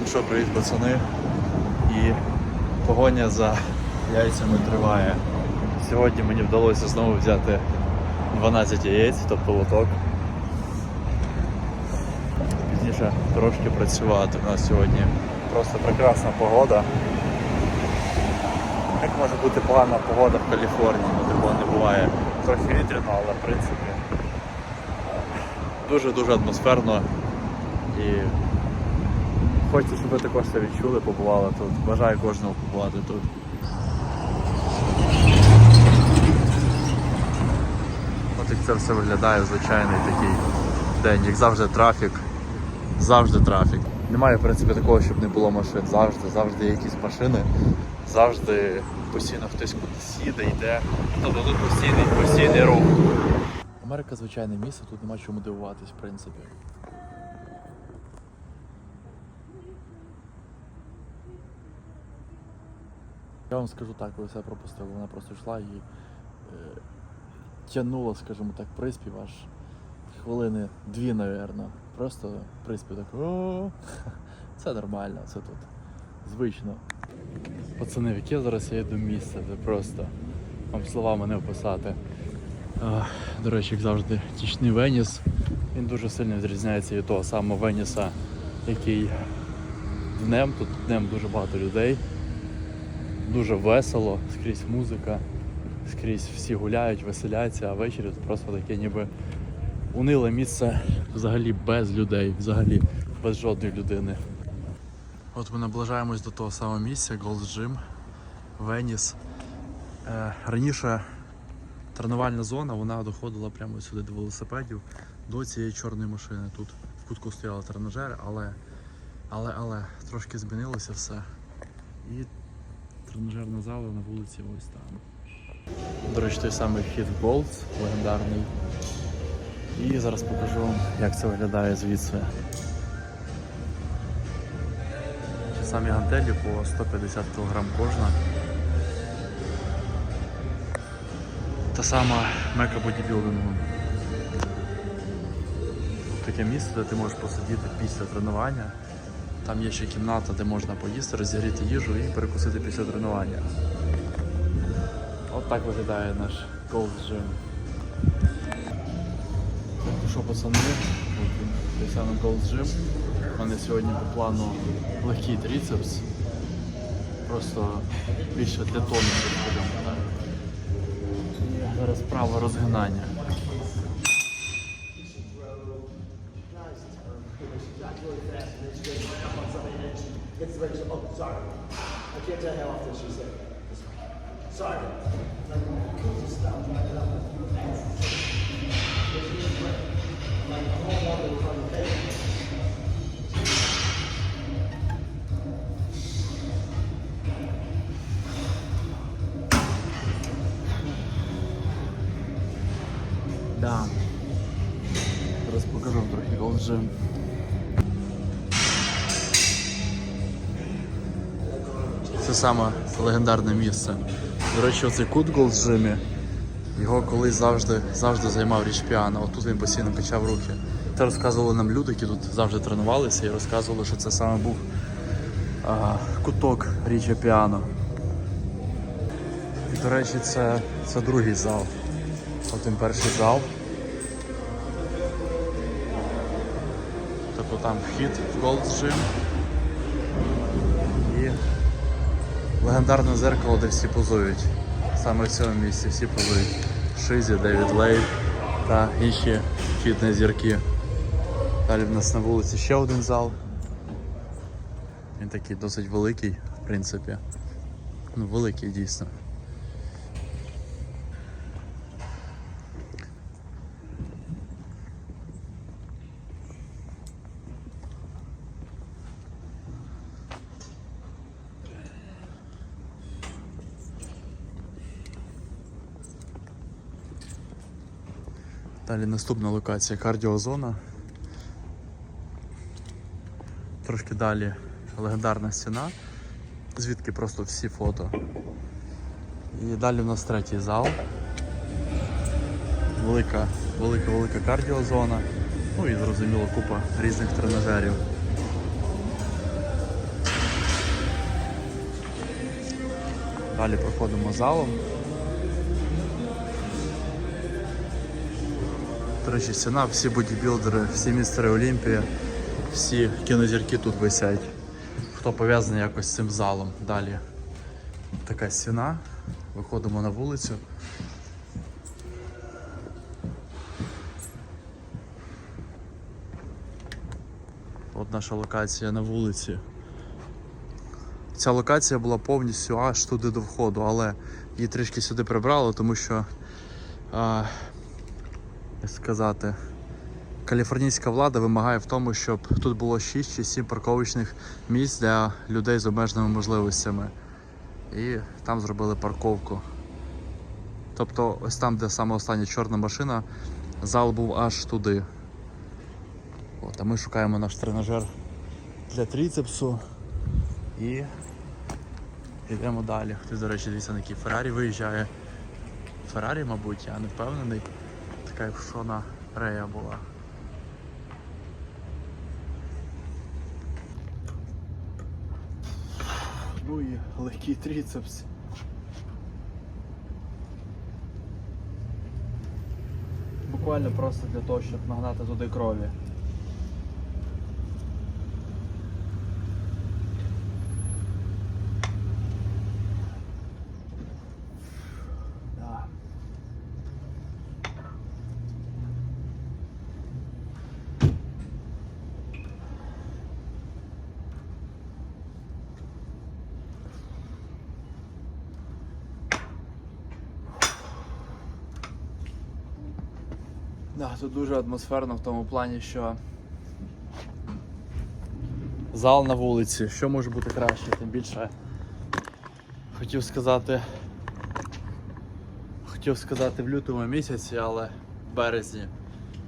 Ну що, привіт, пацани. І погоня за яйцями триває. Сьогодні мені вдалося знову взяти 12 яєць, тобто лоток. Пізніше трошки працювати. У нас сьогодні просто прекрасна погода. Як може бути погана погода в Каліфорнії, ну такого не буває. Трохи вітряно, але в принципі дуже-дуже атмосферно і Хочеться, щоб ви також це відчули, побували тут. Бажаю кожного побувати тут. От як це все виглядає звичайний такий день, як завжди трафік. Завжди трафік. Немає в принципі такого, щоб не було машин. Завжди, завжди є якісь машини, завжди постійно хтось кудись їде, йде. Тобто тут постійний, постійний рух. Америка звичайне місце, тут нема чому дивуватись, в принципі. Я вам скажу так, ви все пропустили. Вона просто йшла і е, тянула, скажімо так, приспів аж хвилини дві, напевно. Просто приспів так. «О». Це нормально, це тут звично. Пацани, в яке зараз я йду місце, це просто вам словами не описати. А, До речі, як завжди, тічний Веніс. Він дуже сильно відрізняється від того самого Веніса, який днем. Тут днем дуже багато людей дуже весело, скрізь музика, скрізь всі гуляють, веселяться, а ввечері тут просто таке ніби униле місце взагалі без людей, взагалі без жодної людини. От ми наближаємось до того самого місця, Gold's Gym, Веніс. Раніше тренувальна зона вона доходила прямо сюди до велосипедів, до цієї чорної машини. Тут в кутку стояли тренажери, але, але, але трошки змінилося все. І тренажерна зала на вулиці ось там. До речі, той самий вхід в легендарний. І зараз покажу вам, як це виглядає звідси. Ті самі гантелі по 150 кг кожна. Та сама мека бодібілдингу. Таке місце, де ти можеш посидіти після тренування. Там є ще кімната, де можна поїсти, розігріти їжу і перекусити після тренування. От так виглядає наш Gold Gym. Що, пацани, він, Gold Gym. У мене сьогодні по плану легкий трицепс. Просто більше для тонусу. Зараз право розгинання. Get the hell off this, she said. Саме легендарне місце. До речі, оцей кут в Голджимі, його колись завжди, завжди займав річ піано. Отут він постійно качав руки. Це розказували нам люди, які тут завжди тренувалися і розказували, що це саме був а, куток річі піано. І, до речі, це, це другий зал. От він перший зал. Тобто там вхід в Gold Gym. Легендарне зеркало, де всі позують. Саме в цьому місці всі позують. Шизі, Девід Лейв та інші фітнес-зірки. Далі в нас на вулиці ще один зал. Він такий досить великий, в принципі. Ну, великий дійсно. Далі наступна локація кардіозона. Трошки далі легендарна стіна, звідки просто всі фото. І далі в нас третій зал. Велика, велика, велика кардіозона. Ну і зрозуміло купа різних тренажерів. Далі проходимо залом. До речі, стіна, всі бодібілдери, всі містери Олімпія, всі кінозірки тут висять. Хто пов'язаний якось з цим залом. Далі така стіна. Виходимо на вулицю. От наша локація на вулиці. Ця локація була повністю аж туди до входу, але її трішки сюди прибрали, тому що, як сказати, каліфорнійська влада вимагає в тому, щоб тут було 6 чи 7 парковочних місць для людей з обмеженими можливостями. І там зробили парковку. Тобто, ось там, де саме остання чорна машина, зал був аж туди. От, а ми шукаємо наш тренажер для тріцепсу і йдемо далі. Хтось, до речі, дивіться, на який Феррарі виїжджає. Феррарі, мабуть, я не впевнений. Така як Шона Рея була. Ну і легкий трицепс. Буквально просто для того, щоб нагнати туди крові. Да, тут дуже атмосферно в тому плані, що зал на вулиці, що може бути краще, тим більше хотів сказати. Хотів сказати в лютому місяці, але в березні.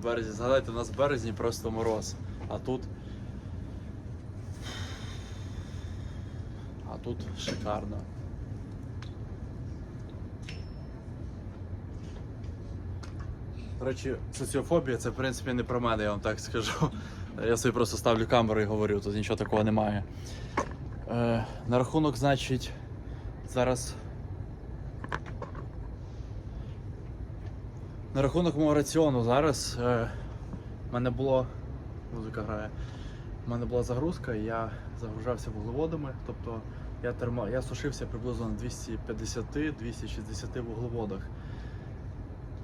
В березні, згадайте, у нас в березні просто мороз. А тут. А тут шикарно. До речі, соціофобія це в принципі не про мене, я вам так скажу. Я собі просто ставлю камеру і говорю, тут нічого такого немає. Е, на рахунок, значить, зараз. На рахунок мого раціону зараз е, в мене було. Музика грає. У мене була загрузка, і я загружався вуглеводами. Тобто я терма... я сушився приблизно на 250-260 вуглеводах.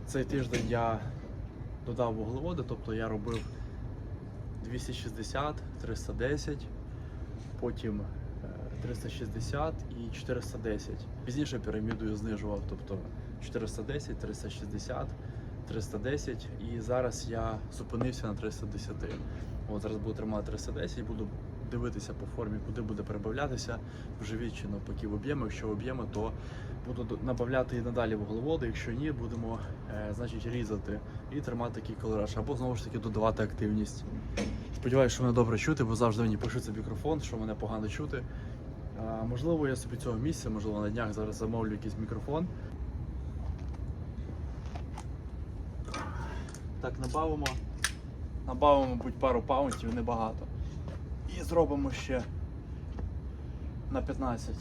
Цей тиждень я додав вуглеводи, тобто я робив 260, 310, потім е, 360 і 410. Пізніше піраміду знижував, тобто 410, 360, 310 і зараз я зупинився на 310. От зараз буду тримати 310 буду дивитися по формі, куди буде перебавлятися в живіт чи навпаки в об'єми. Якщо об'єми, то буду набавляти і надалі вуглеводи. Якщо ні, будемо е, значить різати і тримати такий колораж, або знову ж таки додавати активність. Сподіваюся, що мене добре чути, бо завжди мені пишеться мікрофон, що мене погано чути. А, можливо, я собі цього місця, можливо, на днях зараз замовлю якийсь мікрофон. Так, набавимо. Набавимо, мабуть, пару паунтів, небагато. І зробимо ще на 15.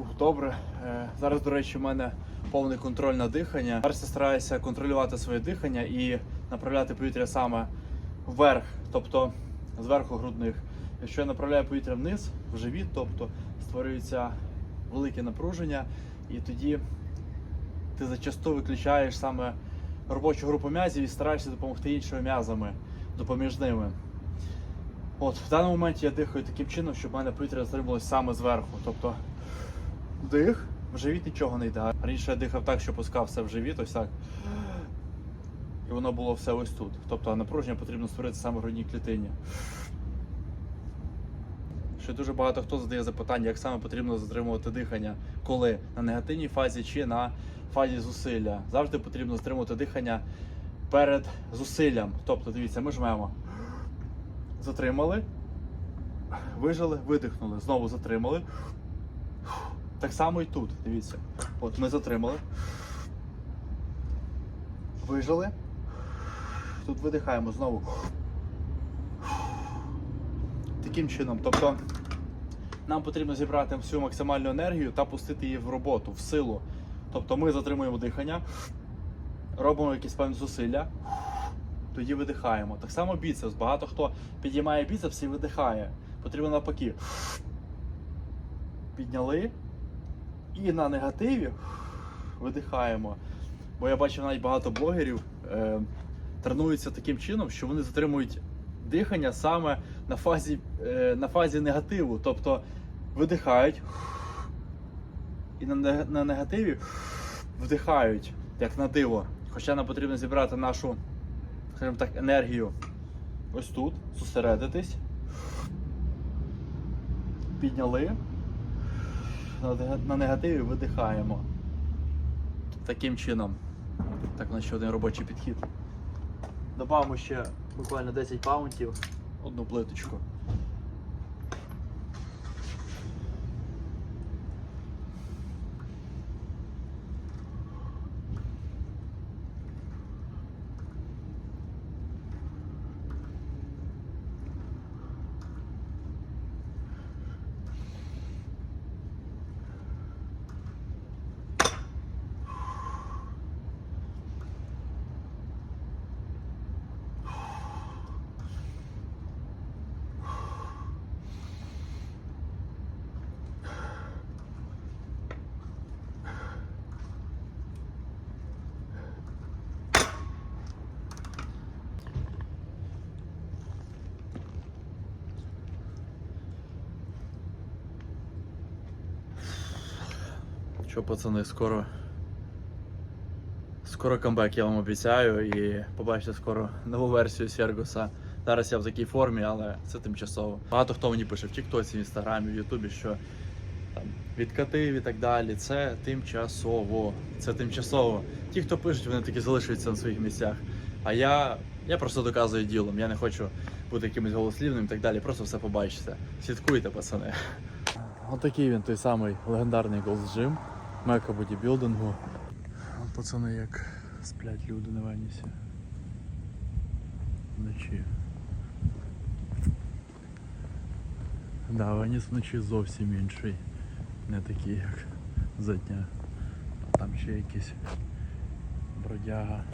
Ух, Добре. Е, Зараз, до речі, у мене повний контроль на дихання. Зараз я стараюся контролювати своє дихання і направляти повітря саме вверх, тобто зверху грудних. Якщо я направляю повітря вниз, в живіт, тобто створюється велике напруження, і тоді ти зачасту виключаєш саме робочу групу м'язів і стараєшся допомогти іншими м'язами допоміжними. От, в даному моменті я дихаю таким чином, щоб в мене повітря затримувалося саме зверху. Тобто Дих, в живіт нічого не йде. Раніше я дихав так, що пускав все в живіт, ось так. І воно було все ось тут. Тобто напруження потрібно створити саме в грудній клітині. що дуже багато хто задає запитання, як саме потрібно затримувати дихання, коли на негативній фазі чи на фазі зусилля. Завжди потрібно затримувати дихання перед зусиллям. Тобто, дивіться, ми жмемо. Затримали, вижили, видихнули, знову затримали. Так само і тут, дивіться. От ми затримали. Вижили. Тут видихаємо знову. Таким чином. Тобто нам потрібно зібрати всю максимальну енергію та пустити її в роботу, в силу. Тобто ми затримуємо дихання, робимо якісь певні зусилля, тоді видихаємо. Так само біцепс. Багато хто підіймає біцепс і видихає. Потрібно навпаки. Підняли і на негативі видихаємо. Бо я бачив навіть багато блогерів е, тренуються таким чином, що вони затримують дихання саме на фазі, е, на фазі негативу. Тобто видихають і на, на негативі вдихають, як на диво. Хоча нам потрібно зібрати нашу, скажімо так, енергію ось тут, зосередитись. Підняли. На негативі видихаємо. Таким чином. Так, у нас ще один робочий підхід. Добавимо ще буквально 10 паунтів, одну плиточку. Що, пацани, скоро. Скоро камбек, я вам обіцяю, і побачите скоро нову версію Сергуса. Зараз я в такій формі, але це тимчасово. Багато хто мені пише в Тіктоці, в Інстаграмі, в Ютубі, що там відкатив і так далі. Це тимчасово. Це тимчасово. Ті, хто пишуть, вони таки залишуються на своїх місцях. А я, я просто доказую ділом. Я не хочу бути якимось голослівним і так далі. Просто все побачите. Слідкуйте, пацани. Отакий він той самий легендарний Gold's Gym, мека бодібілдингу. Пацани, як сплять люди на Венісі. Вночі. Да, Веніс вночі зовсім інший. Не такий, як за дня. Там ще якийсь бродяга.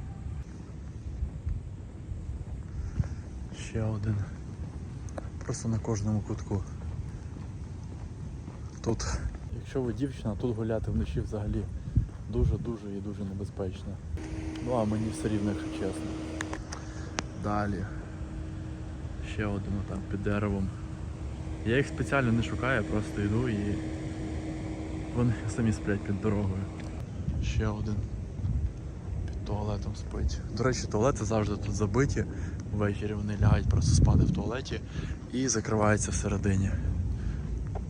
Ще один. Просто на кожному кутку. Тут, якщо ви дівчина, тут гуляти вночі взагалі дуже-дуже і дуже небезпечно. Ну а мені все рівно, якщо чесно. Далі. Ще один там під деревом. Я їх спеціально не шукаю, я просто йду і вони самі сплять під дорогою. Ще один під туалетом спить. До речі, туалети завжди тут забиті. Ввечері вони лягають просто спати в туалеті і закриваються всередині.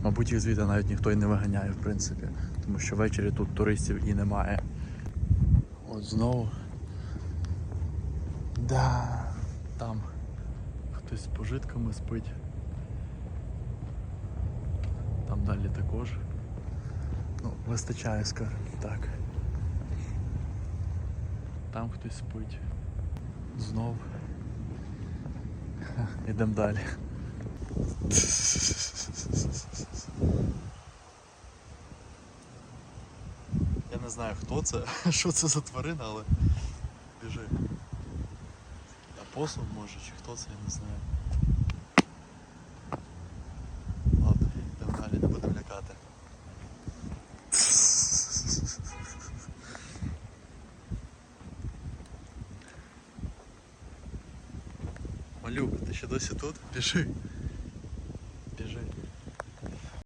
Мабуть, їх звідти навіть ніхто і не виганяє, в принципі, тому що ввечері тут туристів і немає. От знову. Да, там хтось з пожитками спить. Там далі також. Ну, вистачає, скажімо так. Там хтось спить. Знов. Ідемо далі. Я не знаю хто це, що це за тварина, але біжи. Апосум може чи хто це, я не знаю. Ладно, йдемо далі, не будемо лякати. Малюк, ти ще досі тут? Біжи.